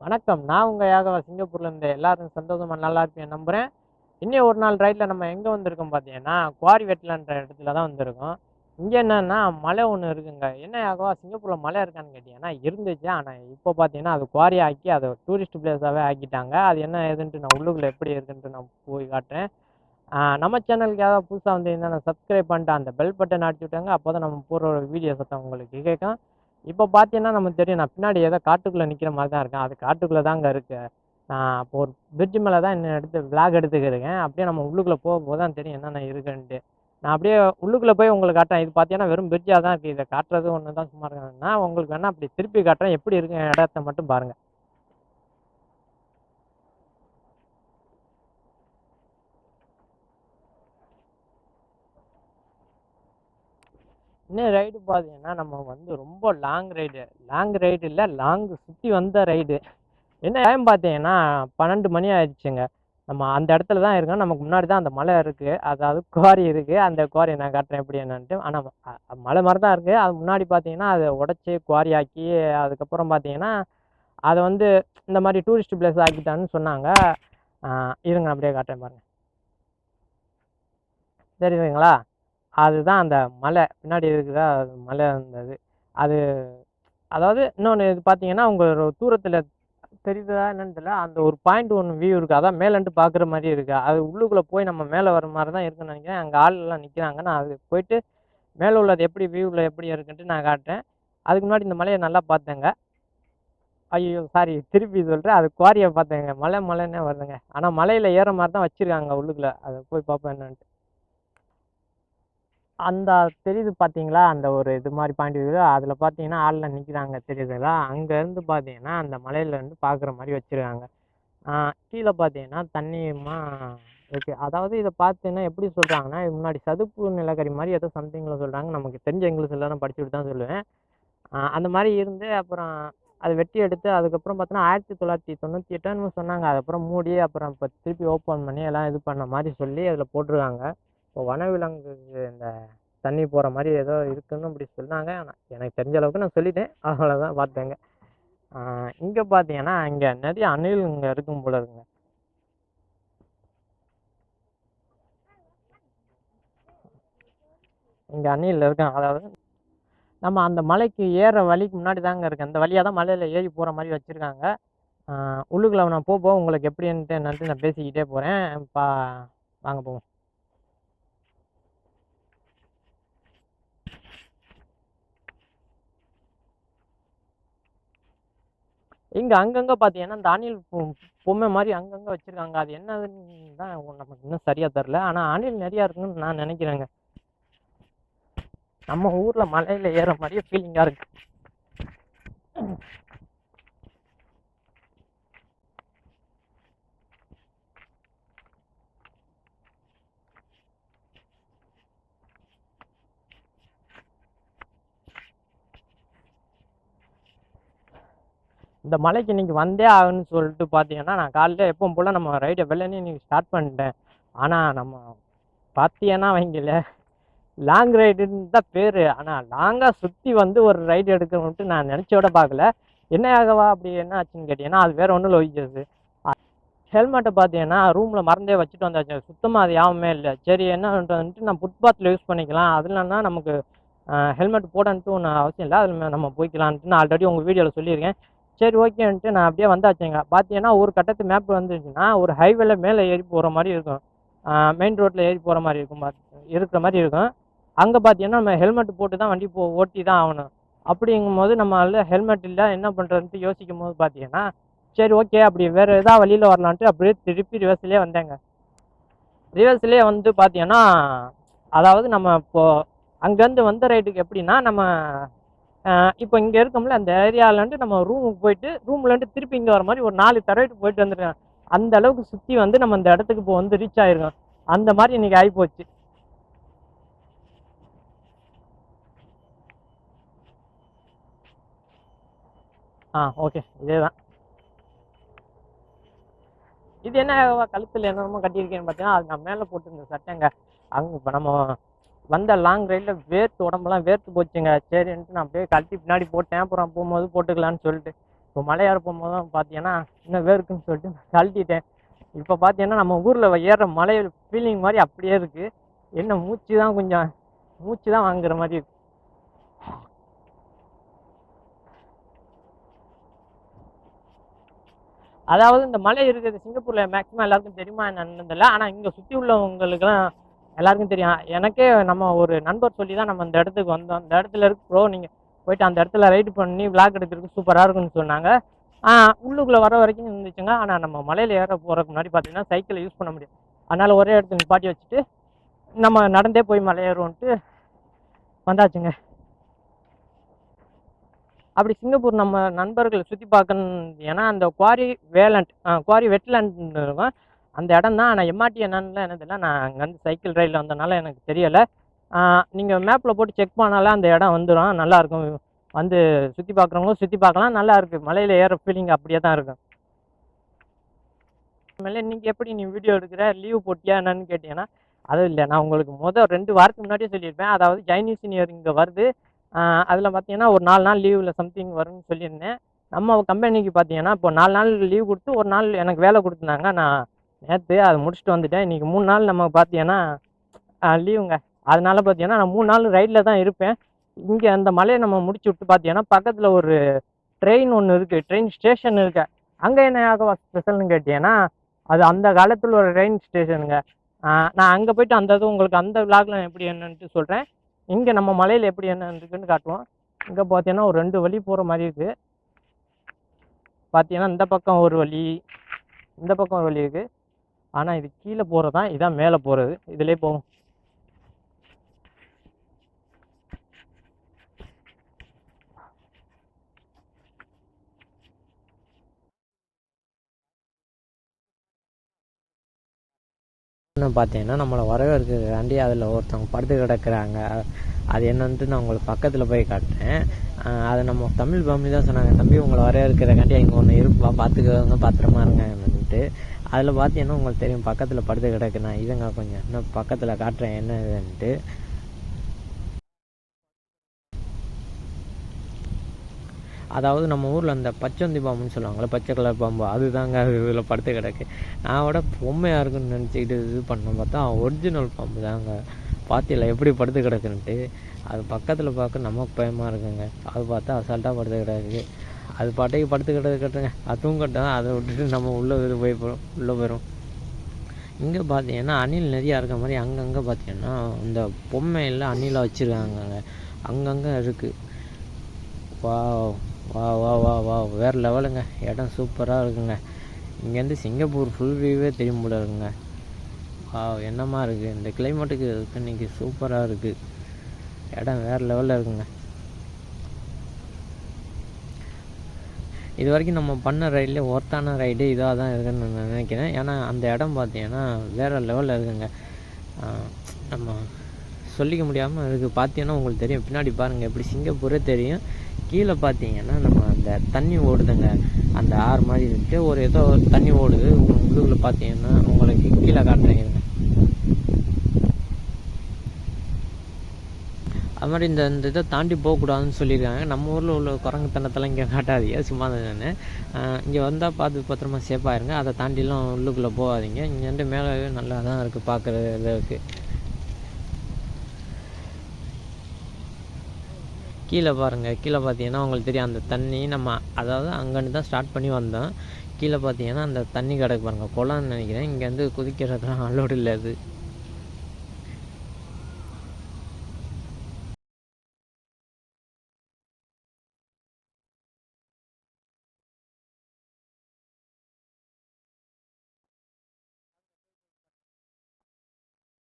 வணக்கம். நான் உங்கள் யாகவா? சிங்கப்பூர்லேருந்து எல்லாரும் சந்தோஷமாக நல்லா இருப்பேன் நம்புகிறேன் இன்னும் ஒரு நாள் ரைட்டில் நம்ம எங்கே வந்திருக்கோம் பார்த்தீங்கன்னா குவாரி வெட்டலான்ற இடத்துல தான் வந்திருக்கோம். இங்கே என்னன்னா மலை ஒன்று இருக்குங்க. என்ன யாகவா? சிங்கப்பூரில் மலை இருக்கான்னு கேட்டிங்கன்னா இருந்துச்சு. ஆனால் இப்போ பார்த்தீங்கன்னா அது குவாரி ஆக்கி அதை டூரிஸ்ட் பிளேஸாகவே ஆக்கிட்டாங்க. அது என்ன ஏதுன்ட்டு நான் உள்ளுக்குள்ளே எப்படி இருக்குன்ட்டு நான் போய் காட்டுறேன். நம்ம சேனலுக்கு ஏதாவது புதுசாக வந்து என்னென்ன சப்ஸ்கிரைப் பண்ணிட்டு அந்த பெல் பட்டன் அடிச்சு விட்டாங்க அப்போ தான் நம்ம போடுற ஒரு வீடியோ சத்தம் உங்களுக்கு கேட்கும். இப்போ பார்த்தீங்கன்னா நமக்கு தெரியும் நான் பின்னாடி ஏதோ காட்டுக்குள்ளே நிற்கிற மாதிரி தான் இருக்கேன். அது காட்டுக்குள்ளே தாங்க இருக்கு. நான் இப்போ ஒரு பிரிட்ஜ் மேலே தான் இன்னும் எடுத்து விளாக் எடுத்துக்கிறேன் அப்படியே நம்ம உள்ளுக்குள்ளே போக போது தான் தெரியும் என்னென்ன இருக்குன்ட்டு. நான் அப்படியே உள்ளுக்குள்ளே போய் உங்களுக்கு காட்டுறேன். இது பார்த்தீங்கன்னா வெறும் பிரிட்ஜாக தான் இருக்குது இதை காட்டுறது ஒன்று தான் சும்மா இருக்கேன் நான் உங்களுக்கு வேணால் அப்படி திருப்பி காட்டுறேன். எப்படி இருக்கு இடத்த மட்டும் பாருங்கள் இன்னும் ரைடு பார்த்தீங்கன்னா நம்ம வந்து ரொம்ப லாங் ரைடு லாங் ரைடு இல்லை லாங் சுற்றி வந்த ரைடு என்ன டைம் பார்த்தீங்கன்னா பன்னெண்டு மணி ஆயிடுச்சுங்க. நம்ம அந்த இடத்துல தான் இருக்கோம். நமக்கு முன்னாடி தான் அந்த மலை இருக்குது அதாவது குவாரி இருக்குது அந்த குவாரி நான் காட்டுறேன் எப்படி என்னன்ட்டு. ஆனால் மலை மாதிரி தான் இருக்குது அது முன்னாடி பார்த்தீங்கன்னா அதை உடச்சி குவாரி ஆக்கி அதுக்கப்புறம் பார்த்தீங்கன்னா அதை வந்து இந்த மாதிரி டூரிஸ்ட் பிளேஸ் ஆக்கிட்டான்னு சொன்னாங்க. இருங்க அப்படியே காட்டுறேன் பாருங்கள் தெரியுதுங்களா அதுதான் அந்த மலை. பின்னாடி இருக்குதா அது அந்த இருந்தது அது அதாவது இன்னொன்று இது பார்த்தீங்கன்னா உங்கள் தூரத்தில் தெரியுதா என்னன்னு தெரியல. அந்த ஒரு பாயிண்ட் ஒன்று வியூ இருக்குது அதான் மேலேன்ட்டு பார்க்குற மாதிரி இருக்குது அது உள்ளுக்குள்ளே போய் நம்ம மேலே வர மாதிரி தான் இருக்குன்னு நினைக்கிறேன். அங்கே ஆள் எல்லாம் நிற்கிறாங்க நான் அது போயிட்டு மேலே உள்ளது எப்படி வியூவில் எப்படி இருக்குன்ட்டு நான் காட்டுறேன். அதுக்கு முன்னாடி இந்த மலையை நல்லா பார்த்தேங்க. ஐயோ சாரி திருப்பி சொல்கிறேன் அது குவாரியை பார்த்தேங்க. மலை மலைன்னே வருதுங்க. ஆனால் மலையில் ஏற மாதிரி தான் வச்சுருக்காங்க உள்ளுக்குள்ளே. அதை போய் பார்ப்பேன் என்னன்ட்டு. அந்த தெரியுது பார்த்தீங்களா? அந்த ஒரு இது மாதிரி பாயிண்ட் வியூ அதில் பார்த்தீங்கன்னா ஆளில் நிற்கிறாங்க தெரியுதுங்களா? அங்கேருந்து பார்த்தீங்கன்னா அந்த மலையிலேருந்து பார்க்குற மாதிரி வச்சுருக்காங்க. கீழே பார்த்தீங்கன்னா தண்ணியுமா இருக்கு. அதாவது இதை பார்த்தீங்கன்னா எப்படி சொல்கிறாங்கன்னா இது முன்னாடி சதுப்பு நிலக்கரி மாதிரி ஏதோ சம்திங்கில் சொல்கிறாங்க நமக்கு தெரிஞ்ச இங்கிலீஷில் எல்லாம் படிச்சுட்டு தான் சொல்லுவேன். அந்த மாதிரி இருந்து அப்புறம் அதை வெட்டி எடுத்து அதுக்கப்புறம் பார்த்தோன்னா ஆயிரத்தி தொள்ளாயிரத்தி தொண்ணூற்றி எட்டுன்னு சொன்னாங்க. அதுக்கப்புறம் மூடி அப்புறம் இப்போ திருப்பி ஓப்பன் பண்ணி எல்லாம் இது பண்ண மாதிரி சொல்லி அதில் போட்டிருக்காங்க. இப்போ வனவிலங்கு இந்த தண்ணி போகிற மாதிரி ஏதோ இருக்குன்னு அப்படி சொன்னாங்க. ஆனால் எனக்கு தெரிஞ்ச அளவுக்கு நான் சொல்லிட்டேன். அவ்வளோதான் பார்த்தேங்க. இங்கே பார்த்தீங்கன்னா இங்கே நிறைய அணில் இங்கே இருக்கும் போல இருக்குங்க. இங்கே அணில் இருக்காங்க. அதாவது நம்ம அந்த மலைக்கு ஏற வழிக்கு முன்னாடி தாங்க இருக்கு. அந்த வழியாக தான் மலையில் ஏறி போகிற மாதிரி வச்சுருக்காங்க. உள்ளுக்குள்ள நான் போக போக உங்களுக்கு எப்படின்ட்டு என்னன்ட்டு நான் பேசிக்கிட்டே போகிறேன் பா வாங்க போவோம். இங்கே அங்கங்கே பார்த்தீங்கன்னா இந்த அணில் பொம்மை மாதிரி அங்கங்கே வச்சுருக்காங்க. அது என்னதுன்னு தான் நமக்கு இன்னும் சரியாக தெரில ஆனால் அணில் நிறையா இருக்குன்னு நான் நினைக்கிறேங்க. நம்ம ஊரில் மலையில் ஏற மாதிரியே ஃபீலிங்காக இருக்குது இந்த மலைக்கு இன்னைக்கு வந்தே ஆகுன்னு சொல்லிட்டு பார்த்தீங்கன்னா நான் காலையில் எப்பவும் போல் நம்ம ரைடை வெள்ளனே இன்னைக்கு ஸ்டார்ட் பண்ணிட்டேன். ஆனால் நம்ம பார்த்தீங்கன்னா வைங்கல லாங் ரைடுன்னு தான் பேர். ஆனால் லாங்காக சுற்றி வந்து ஒரு ரைடு எடுக்கணுன்ட்டு நான் நினச்சோட பார்க்கல என்ன ஆகவா அப்படி என்ன ஆச்சுன்னு கேட்டிங்கன்னா அது வேறு ஒன்றும் லோகிச்சது ஹெல்மெட்டை பார்த்தீங்கன்னா ரூமில் மறந்தே வச்சுட்டு வந்தாச்சு. சுத்தமாக அது யாவுமே இல்லை. சரி என்ன வந்துட்டு நான் ஃபுட்பாத்தில் யூஸ் பண்ணிக்கலாம். அதுலன்னா நமக்கு ஹெல்மெட் போடன்ட்டு ஒன்று அவசியம் இல்லை. அதில் நம்ம போய்க்கலான்ட்டு நான் ஆல்ரெடி உங்கள் வீடியோவில் சொல்லியிருக்கேன். சரி ஓகேன்ட்டு நான் அப்படியே வந்தாச்சுங்க. பார்த்தீங்கன்னா ஒரு கட்டத்து மேப் வந்துச்சுன்னா ஒரு ஹைவேல மேலே ஏறி போகிற மாதிரி இருக்கும். மெயின் ரோட்டில் ஏறி போகிற மாதிரி இருக்கும் இருக்கிற மாதிரி இருக்கும். அங்கே பார்த்தீங்கன்னா நம்ம ஹெல்மெட் போட்டு தான் வண்டி போ ஓட்டி தான் ஆகணும். அப்படிங்கும்போது நம்மளால ஹெல்மெட் இல்லை என்ன பண்ணுறதுன்ட்டு யோசிக்கும் போது பார்த்தீங்கன்னா சரி ஓகே அப்படி வேறு எதாவது வழியில் வரலான்ட்டு அப்படியே திருப்பி ரிவர்ஸ்லேயே வந்தேங்க. ரிவர்ஸ்லேயே வந்து பார்த்தீங்கன்னா அதாவது நம்ம இப்போ அங்கேருந்து வந்த ரைட்டுக்கு எப்படின்னா நம்ம இப்போ இங்கே இருக்கோம்ல அந்த ஏரியாவிலேருந்து நம்ம ரூமுக்கு போயிட்டு ரூம்லேருந்து திருப்பி இங்கே வர மாதிரி ஒரு நாலு தடவைட்டு போயிட்டு வந்துருக்கேன் அந்த அளவுக்கு சுற்றி வந்து நம்ம அந்த இடத்துக்கு இப்போ வந்து ரீச் ஆயிருக்கோம். அந்த மாதிரி இன்னைக்கு ஆகிப்போச்சு ஆ ஓகே இதே தான் இது என்ன கழுத்தில் என்னமோ கட்டியிருக்கேன்னு பார்த்தீங்கன்னா அது நான் மேலே போட்டிருந்த சட்டைங்க. அங்கே இப்போ நம்ம வந்த லாங் ரைடில் வேர்த்து உடம்பெல்லாம் வேர்த்து போச்சுங்க. சரின்ட்டு நான் அப்படியே கழட்டி பின்னாடி போட்டேன். அப்புறம் போகும்போது போட்டுக்கலான்னு சொல்லிட்டு இப்போ மலையாறு போகும்போது தான் பார்த்தீங்கன்னா இன்னும் வேர்க்குன்னு சொல்லிட்டு கழட்டிட்டேன். இப்போ பார்த்தீங்கன்னா நம்ம ஊரில் ஏறுற மலை ஃபீலிங் மாதிரி அப்படியே இருக்குது என்ன மூச்சு தான் கொஞ்சம் மூச்சு தான் வாங்குற மாதிரி இருக்கு. அதாவது இந்த மலை இருக்கிறது சிங்கப்பூரில் மேக்ஸிமம் எல்லாருக்கும் தெரியுமா என்னன்னு தெரியல. ஆனால் இங்கே சுற்றி உள்ளவங்களுக்குலாம் எல்லாருக்கும் தெரியும். எனக்கே நம்ம ஒரு நண்பர் சொல்லி தான் நம்ம இந்த இடத்துக்கு வந்தோம். அந்த இடத்துல இருக்கு ப்ரோ நீங்கள் போயிட்டு அந்த இடத்துல ரைடு பண்ணி விளாக் எடுக்கிறதுக்கு சூப்பராக இருக்குன்னு சொன்னாங்க. உள்ளுக்குள்ளே வர வரைக்கும் இருந்துச்சுங்க. ஆனால் நம்ம மலையில் ஏற போகிறதுக்கு முன்னாடி பார்த்தீங்கன்னா சைக்கிளை யூஸ் பண்ண முடியும். அதனால் ஒரே இடத்துல நிப்பாட்டி வச்சுட்டு நம்ம நடந்தே போய் மலையேறோன்ட்டு வந்தாச்சுங்க. அப்படி சிங்கப்பூர் நம்ம நண்பர்களை சுற்றி பார்க்கணும். ஏன்னா அந்த குவாரி வேலண்ட் குவாரி வெட்லேண்ட் இருக்கும். அந்த இடம் தான் ஆனால் எம்ஆர்டி என்னன்னு எனக்கு நான் அங்கே வந்து சைக்கிள் ரைடில் வந்தனால எனக்கு தெரியலை. நீங்கள் மேப்பில் போட்டு செக் பண்ணாலே அந்த இடம் வந்துடும் நல்லாயிருக்கும் வந்து சுற்றி பார்க்குறவங்களும் சுற்றி பார்க்கலாம் நல்லாயிருக்கு மலையில் ஏற ஃபீலிங் அப்படியே தான் இருக்கும். மேலே நீங்கள் எப்படி நீ வீடியோ எடுக்கிற? லீவ் போட்டியா? என்னன்னு கேட்டீங்கன்னா அதுவும் இல்லை. நான் உங்களுக்கு மொதல் ரெண்டு வாரத்துக்கு முன்னாடியே சொல்லியிருப்பேன். அதாவது சைனீஸ் நியூ இங்கே வருது. அதில் பார்த்தீங்கன்னா ஒரு நாலு நாள் லீவில் சம்திங் வரும்னு சொல்லியிருந்தேன். நம்ம கம்பெனிக்கு பார்த்தீங்கன்னா இப்போ நாலு நாள் லீவ் கொடுத்து ஒரு நாள் எனக்கு வேலை கொடுத்துருந்தாங்க நான் நேற்று அதை முடிச்சுட்டு வந்துட்டேன். இன்றைக்கி மூணு நாள் நம்ம பார்த்தீங்கன்னா லீவுங்க அதனால பார்த்தீங்கன்னா நான் மூணு நாள் ரைடில் தான் இருப்பேன். இங்கே அந்த மலையை நம்ம முடிச்சு விட்டு பார்த்தீங்கன்னா பக்கத்தில் ஒரு ட்ரெயின் ஒன்று இருக்குது ட்ரெயின் ஸ்டேஷன் இருக்கு. அங்கே என்ன ஸ்பெஷல்னு கேட்டீங்கன்னா அது அந்த காலத்தில் ஒரு ட்ரெயின் ஸ்டேஷனுங்க நான் அங்கே போயிட்டு அந்த இது உங்களுக்கு அந்த விளாக்ல எப்படி என்னன்ட்டு சொல்கிறேன் இங்கே நம்ம மலையில் எப்படி என்ன இருக்குன்னு காட்டுவோம். இங்கே பார்த்தீங்கன்னா ஒரு ரெண்டு வழி போகிற மாதிரி இருக்குது பார்த்தீங்கன்னா இந்த பக்கம் ஒரு வழி இந்த பக்கம் ஒரு வழி இருக்குது ஆனால் இது கீழே போகிறது தான் இதான் மேலே போகிறது இதிலே போகும் என்ன பார்த்தீங்கன்னா நம்மளை வரவேற்கிறதாண்டி அதில் ஒருத்தவங்க படுத்து கிடக்குறாங்க. அது என்னன்ட்டு நான் உங்களுக்கு பக்கத்தில் போய் காட்டுறேன். ஆஹ் அதை நம்ம தமிழ் ஃபேமிலி தான் சொன்னாங்க தம்பி உங்களை வரவேற்கிறக்காண்டி இங்கே ஒன்று இருப்பா பார்த்துக்கோங்க பத்திரமா இருங்கன்னுட்டு. அதில் பார்த்தீங்கன்னா உங்களுக்கு தெரியும்? பக்கத்தில் படுத்து கிடக்குண்ணா இதுங்க கொஞ்சம் இன்னும் பக்கத்தில் காட்டுறேன் என்ன இதுன்ட்டு அதாவது நம்ம ஊரில் அந்த பச்சந்தி பாம்புன்னு சொல்லுவாங்கள்ல பச்சை கலர் பாம்பு அதுதாங்க அது இதில் படுத்து கிடக்கு. நான் விட பொம்மையாக இருக்குன்னு நினச்சிக்கிட்டு இது பண்ண பார்த்தா ஒரிஜினல் பாம்பு தாங்க. பாத்தியில் எப்படி படுத்து கிடக்குன்ட்டு. அது பக்கத்தில் பார்க்க நமக்கு பயமாக இருக்குங்க. அது பார்த்தா அசால்ட்டாக படுத்து கிடக்கு. அது பாட்டைக்கு படுத்து கட்டுங்க அதுவும் கட்டும் அதை விட்டுட்டு நம்ம உள்ளே போய் போகிறோம் உள்ளே போயிடும் இங்கே பார்த்தீங்கன்னா அணில் நிறையா இருக்க மாதிரி அங்கங்கே பார்த்தீங்கன்னா இந்த பொம்மையில் அணிலாக வச்சுருக்காங்க அங்கங்கே இருக்குது வா வா வா வா வா வேறு லெவலுங்க. இடம் சூப்பராக இருக்குங்க. இங்கேருந்து சிங்கப்பூர் ஃபுல் வியூவே தெரியும் போல இருக்குங்க. வா என்னமா இருக்குது இந்த கிளைமேட்டுக்கு இதுக்கு இன்னைக்கு சூப்பராக இருக்குது இடம் வேறு லெவலில் இருக்குங்க. இது வரைக்கும் நம்ம பண்ண ரைட்லேயே ஒர்த்தான ரைடு இதாக தான் இருக்குன்னு நான் நினைக்கிறேன். ஏன்னா அந்த இடம் பார்த்தீங்கன்னா வேறு லெவலில் இருக்குங்க. நம்ம சொல்லிக்க முடியாமல் இருக்குது பார்த்தீங்கன்னா உங்களுக்கு தெரியும். பின்னாடி பாருங்கள் எப்படி சிங்கப்பூரே தெரியும். கீழே பார்த்தீங்கன்னா நம்ம அந்த தண்ணி ஓடுதுங்க. அந்த ஆறு மாதிரி இருக்குது ஒரு ஏதோ தண்ணி ஓடுது. உங்க- பார்த்தீங்கன்னா உங்களுக்கு கீழே காட்டுறீங்க இருங்க. அது மாதிரி இந்த இந்த இதை தாண்டி போகக்கூடாதுன்னு சொல்லியிருக்காங்க. நம்ம ஊரில் உள்ள குரங்குத்தனத்தெல்லாம் இங்கே காட்டாதீங்க. சும்மா தான் இங்கே வந்தால் பார்த்து பத்திரமா சேஃபாக இருங்க. அதை தாண்டிலாம் உள்ளுக்குள்ளே போகாதீங்க. இங்கேருந்து மேலே நல்லா தான் இருக்குது பார்க்குற இதுக்கு கீழே பாருங்கள் கீழே பார்த்தீங்கன்னா உங்களுக்கு தெரியும். அந்த தண்ணி நம்ம அதாவது அங்கேருந்து தான் ஸ்டார்ட் பண்ணி வந்தோம். கீழே பார்த்தீங்கன்னா அந்த தண்ணி கிடக்கு பாருங்கள் குளம்னு நினைக்கிறேன். இங்கேருந்து குதிக்கிறதுலாம் அலோடு இல்லை அது.